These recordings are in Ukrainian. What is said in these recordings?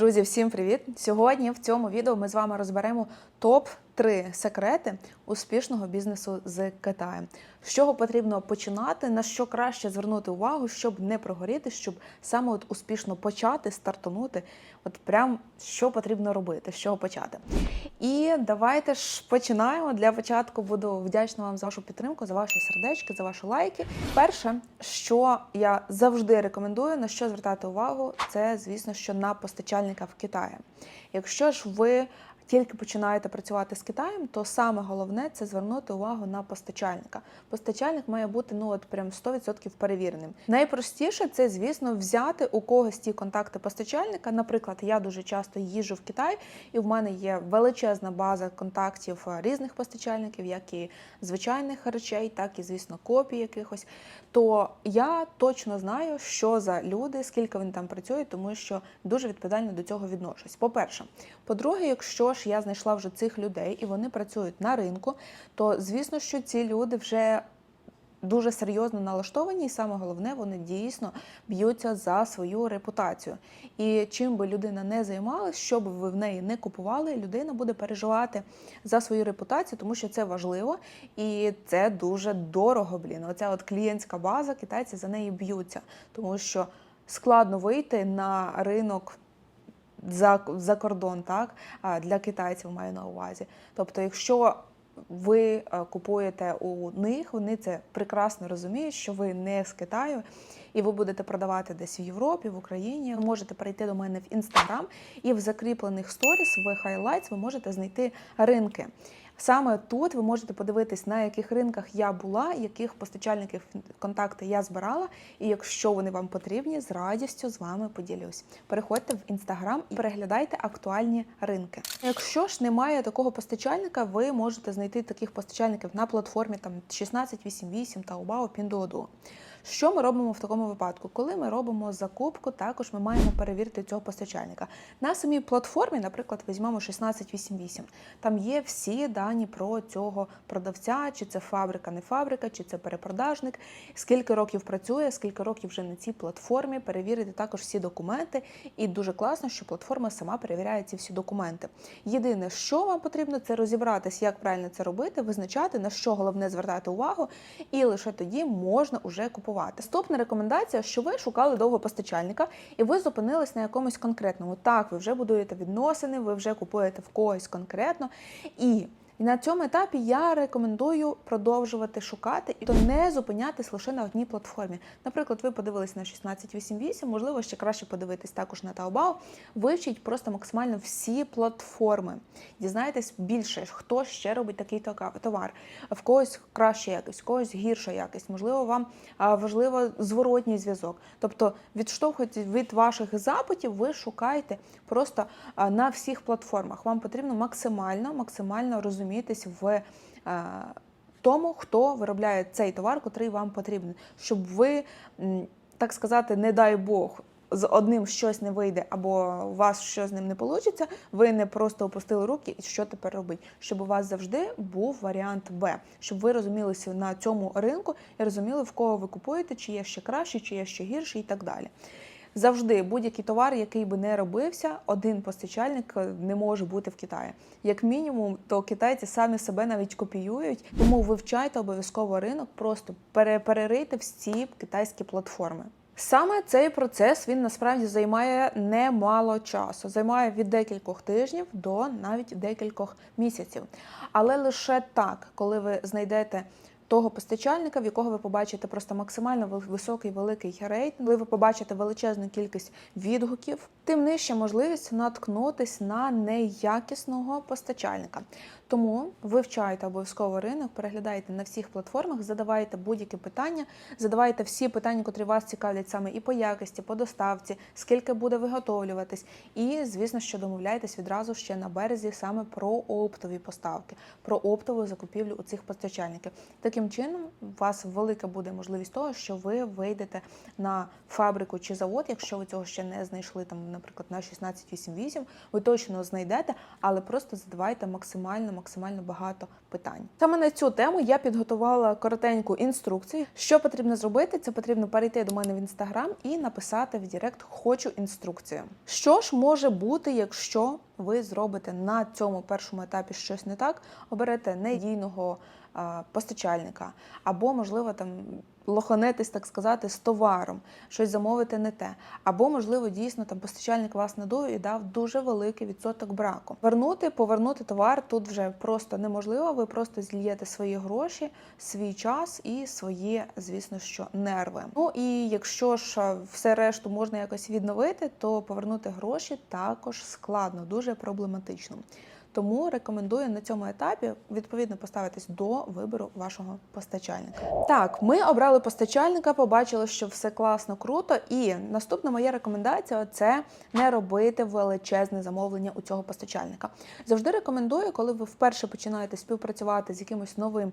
Друзі, всім привіт! Сьогодні в цьому відео ми з вами розберемо топ 3 секрети успішного бізнесу з Китаєм. З чого потрібно починати, на що краще звернути увагу, щоб не прогоріти, щоб саме от успішно почати, стартанути. От прям що потрібно робити, з чого почати. І давайте ж починаємо. Для початку буду вдячна вам за вашу підтримку, за ваші сердечки, за ваші лайки. Перше, що я завжди рекомендую, на що звертати увагу, це звісно, що на постачальника в Китаї. Якщо ж ви тільки починаєте працювати з Китаєм, то саме головне це звернути увагу на постачальника. Постачальник має бути ну от прям 100% перевіреним. Найпростіше це, звісно, взяти у когось ті контакти постачальника. Наприклад, я дуже часто їжджу в Китай, і в мене є величезна база контактів е, різних постачальників, як і звичайних речей, так і, звісно, копій якихось. То я точно знаю, що за люди, скільки вони там працюють, тому що дуже відповідально до цього відношусь. По-перше, по-друге, якщо ж я знайшла вже цих людей і вони працюють на ринку, то звісно, що ці люди вже дуже серйозно налаштовані, і саме головне, вони дійсно б'ються за свою репутацію. І чим би людина не займалась, що би ви в неї не купували, людина буде переживати за свою репутацію, тому що це важливо і це дуже дорого. Блін. Оця от клієнтська база, китайці за неї б'ються, тому що складно вийти на ринок за, за кордон, так для китайців маю на увазі. Тобто, якщо ви е, купуєте у них, вони це прекрасно розуміють, що ви не з Китаю, і ви будете продавати десь в Європі, в Україні. Ви можете перейти до мене в інстаграм, і в закріплених сторіс, в хайлайтс ви можете знайти ринки. Саме тут ви можете подивитись, на яких ринках я була, яких постачальників контакти я збирала, і якщо вони вам потрібні, з радістю з вами поділюсь. Переходьте в інстаграм і переглядайте актуальні ринки. Якщо ж немає такого постачальника, ви можете знайти таких постачальників на платформі там 1688 та Taobao, Pinduoduo. Що ми робимо в такому випадку? Коли ми робимо закупку, також ми маємо перевірити цього постачальника. На самій платформі, наприклад, візьмемо 1688. Там є всі дані про цього продавця, чи це фабрика, не фабрика, чи це перепродажник, скільки років працює, скільки років вже на цій платформі, перевірити також всі документи. І дуже класно, що платформа сама перевіряє ці всі документи. Єдине, що вам потрібно, це розібратися, як правильно це робити, визначати, на що головне звертати увагу, і лише тоді можна уже купувати. Наступна рекомендація, що ви шукали довго постачальника і ви зупинились на якомусь конкретному. Так, ви вже будуєте відносини, ви вже купуєте в когось конкретно. І і на цьому етапі я рекомендую продовжувати шукати і то не зупинятись лише на одній платформі. Наприклад, ви подивились на 1688, можливо, ще краще подивитись також на Taobao. Вивчіть просто максимально всі платформи. Дізнайтесь більше, хто ще робить такий товар. В когось краще якість, в когось гірша якість. Можливо, вам важливо зворотній зв'язок. Тобто, відштовхуючись від ваших запитів, ви шукаєте просто на всіх платформах. Вам потрібно максимально, максимально розуміти розумієтесь в е, тому, хто виробляє цей товар, котрий вам потрібен, щоб ви, так сказати, не дай Бог. З одним щось не вийде, або у вас щось з ним не вийде, ви не просто опустили руки, і що тепер робити? Щоб у вас завжди був варіант Б, щоб ви розумілися на цьому ринку і розуміли, в кого ви купуєте, чи є ще краще, чи є ще гірше, і так далі. Завжди будь-який товар, який би не робився, один постачальник е, не може бути в Китаї. Як мінімум, то китайці самі себе навіть копіюють, тому вивчайте обов'язково ринок, просто перерийте всі китайські платформи. Саме цей процес він насправді займає немало часу, займає від декількох тижнів до навіть декількох місяців. Але лише так, коли ви знайдете того постачальника, в якого ви побачите просто максимально високий великий рейт, коли ви побачите величезну кількість відгуків, тим нижча можливість наткнутись на неякісного постачальника. Тому вивчайте обов'язково ринок, переглядайте на всіх платформах, задавайте будь-які питання, задавайте всі питання, котрі вас цікавлять саме і по якості, по доставці, скільки буде виготовлюватись. І, звісно, що домовляйтесь відразу ще на березі саме про оптові поставки, про оптову закупівлю у цих постачальників. Таким чином, у вас велика буде можливість того, що ви вийдете на фабрику чи завод, якщо ви цього ще не знайшли, там, наприклад, на 1688, ви точно знайдете, але просто задавайте максимально максимально багато питань. Саме на цю тему я підготувала коротеньку інструкцію. Що потрібно зробити? Це потрібно перейти до мене в інстаграм і написати в Директ Хочу інструкцію. Що ж може бути, якщо ви зробите на цьому першому етапі щось не так, оберете недійного постачальника, або, можливо, там лоханетись, так сказати, з товаром, щось замовити не те. Або, можливо, дійсно там постачальник вас надує і дав дуже великий відсоток браку. Вернути, повернути товар тут вже просто неможливо. Ви просто злієте свої гроші, свій час і свої, звісно, що нерви. Ну і якщо ж все решту можна якось відновити, то повернути гроші також складно, дуже проблематично. Тому рекомендую на цьому етапі відповідно поставитись до вибору вашого постачальника. Так, ми обрали постачальника, побачили, що все класно, круто. І наступна моя рекомендація це не робити величезне замовлення у цього постачальника. Завжди рекомендую, коли ви вперше починаєте співпрацювати з якимось новим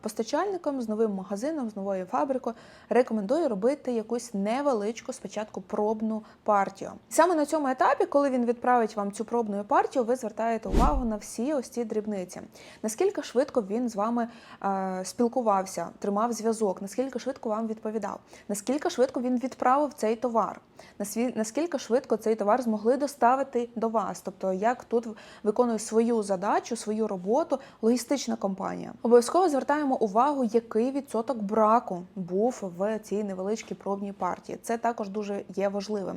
постачальником, з новим магазином, з новою фабрикою. Рекомендую робити якусь невеличку спочатку пробну партію. Саме на цьому етапі, коли він відправить вам цю пробну партію, ви звертаєте увагу на всі ось ці дрібниці. Наскільки швидко він з вами е, спілкувався, тримав зв'язок, наскільки швидко вам відповідав, наскільки швидко він відправив цей товар, наскільки швидко цей товар змогли доставити до вас. Тобто, як тут виконує свою задачу, свою роботу логістична компанія. Обов'язково звертаємо увагу, який відсоток браку був в цій невеличкій пробній партії. Це також дуже є важливим.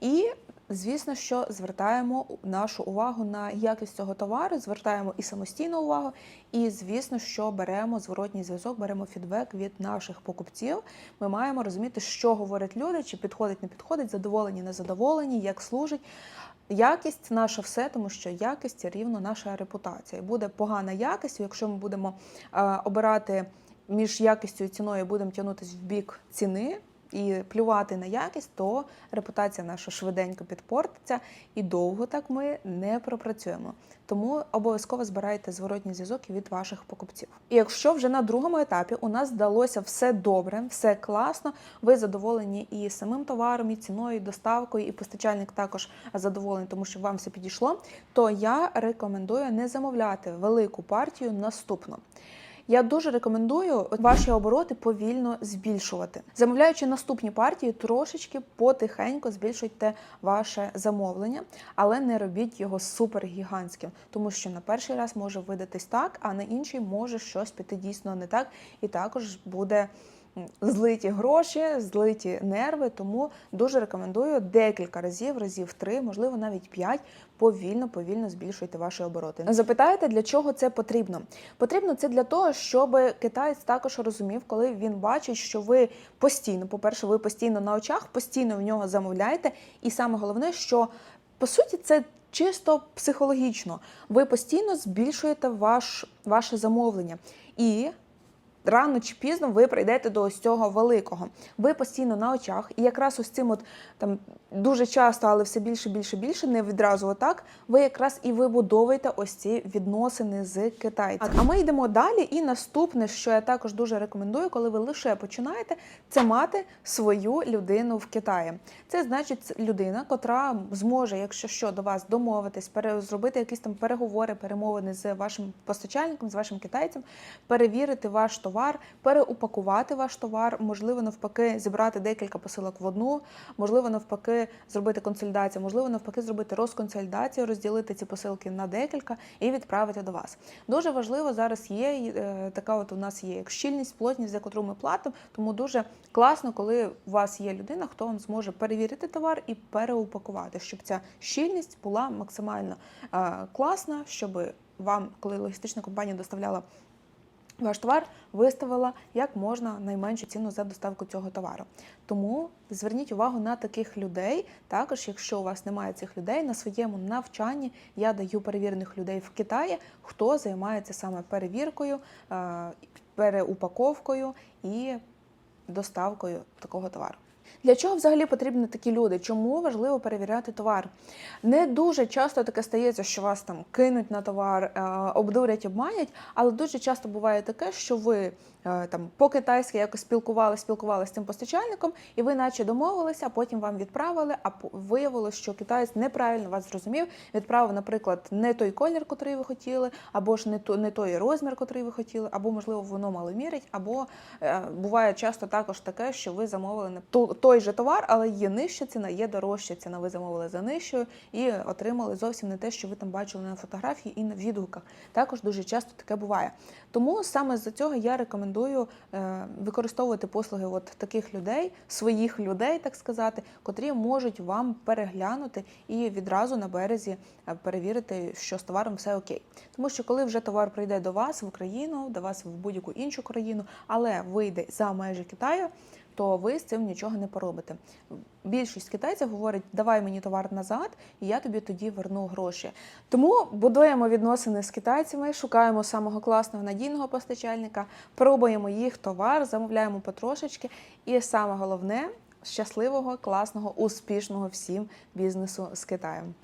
І Звісно, що звертаємо нашу увагу на якість цього товару, звертаємо і самостійну увагу, і звісно, що беремо зворотній зв'язок, беремо фідбек від наших покупців. Ми маємо розуміти, що говорять люди, чи підходить, не підходить, задоволені, не задоволені, як служить. Якість наша все, тому що якість рівно наша репутація. Буде погана якість, якщо ми будемо е, обирати між якістю і ціною, будемо тягнутися в бік ціни і плювати на якість, то репутація наша швиденько підпортиться і довго так ми не пропрацюємо. Тому обов'язково збирайте зворотній зв'язок від ваших покупців. І якщо вже на другому етапі у нас вдалося все добре, все класно, ви задоволені і самим товаром, і ціною, і доставкою, і постачальник також задоволений, тому що вам все підійшло, то я рекомендую не замовляти велику партію наступну. Я дуже рекомендую ваші обороти повільно збільшувати. Замовляючи наступні партії, трошечки потихеньку збільшуйте ваше замовлення, але не робіть його супергігантським, тому що на перший раз може видатись так, а на інший може щось піти дійсно не так, і також буде. Злиті гроші, злиті нерви, тому дуже рекомендую декілька разів, разів три, можливо, навіть п'ять, повільно, повільно збільшуйте ваші обороти. Запитаєте, для чого це потрібно? Потрібно це для того, щоб китаєць також розумів, коли він бачить, що ви постійно, по-перше, ви постійно на очах, постійно в нього замовляєте, і саме головне, що по суті це. Чисто психологічно, ви постійно збільшуєте ваш, ваше замовлення. І рано чи пізно ви прийдете до ось цього великого. Ви постійно на очах, і якраз ось цим от там дуже часто, але все більше, більше, більше, не відразу отак, ви якраз і вибудовуєте ось ці відносини з китайцем. А ми йдемо далі. І наступне, що я також дуже рекомендую, коли ви лише починаєте, це мати свою людину в Китаї. Це значить людина, котра зможе, якщо що, до вас домовитись, зробити якісь там переговори, перемовини з вашим постачальником, з вашим китайцем, перевірити ваш товар, переупакувати ваш товар, можливо, навпаки, зібрати декілька посилок в одну, можливо, навпаки, зробити консолідацію, можливо, навпаки, зробити розконсолідацію, розділити ці посилки на декілька і відправити до вас. Дуже важливо зараз є е, така, от у нас є як щільність, плотність, за котру ми платимо. Тому дуже класно, коли у вас є людина, хто вам зможе перевірити товар і переупакувати, щоб ця щільність була максимально е, класна, щоб вам, коли логістична компанія доставляла ваш товар виставила як можна найменшу ціну за доставку цього товару. Тому зверніть увагу на таких людей. Також, якщо у вас немає цих людей, на своєму навчанні я даю перевірених людей в Китаї, хто займається саме перевіркою, е, переупаковкою і доставкою такого товару. Для чого взагалі потрібні такі люди? Чому важливо перевіряти товар? Не дуже часто таке стається, що вас там кинуть на товар, е, обдурять, обманять, але дуже часто буває таке, що ви е, там по-китайськи якось спілкувалися, спілкувалися з цим постачальником, і ви наче домовилися, а потім вам відправили, а виявилось, що китаєць неправильно вас зрозумів, відправив, наприклад, не той колір, котрий ви хотіли, або ж не, не той розмір, котрий ви хотіли, або, можливо, воно мало мірять, або е, буває часто також таке, що ви замовили не той же товар, але є нижча ціна, є дорожча ціна. Ви замовили за нижчою і отримали зовсім не те, що ви там бачили на фотографії і на відгуках. Також дуже часто таке буває. Тому саме з цього я рекомендую е, використовувати послуги от таких людей, своїх людей, так сказати, котрі можуть вам переглянути і відразу на березі е, перевірити, що з товаром все окей. Тому що коли вже товар прийде до вас в Україну, до вас в будь-яку іншу країну, але вийде за межі Китаю, то ви з цим нічого не поробите. Більшість китайців говорить, давай мені товар назад, і я тобі тоді верну гроші. Тому будуємо відносини з китайцями, шукаємо самого класного надійного постачальника, пробуємо їх товар, замовляємо потрошечки. І саме головне щасливого, класного, успішного всім бізнесу з Китаєм.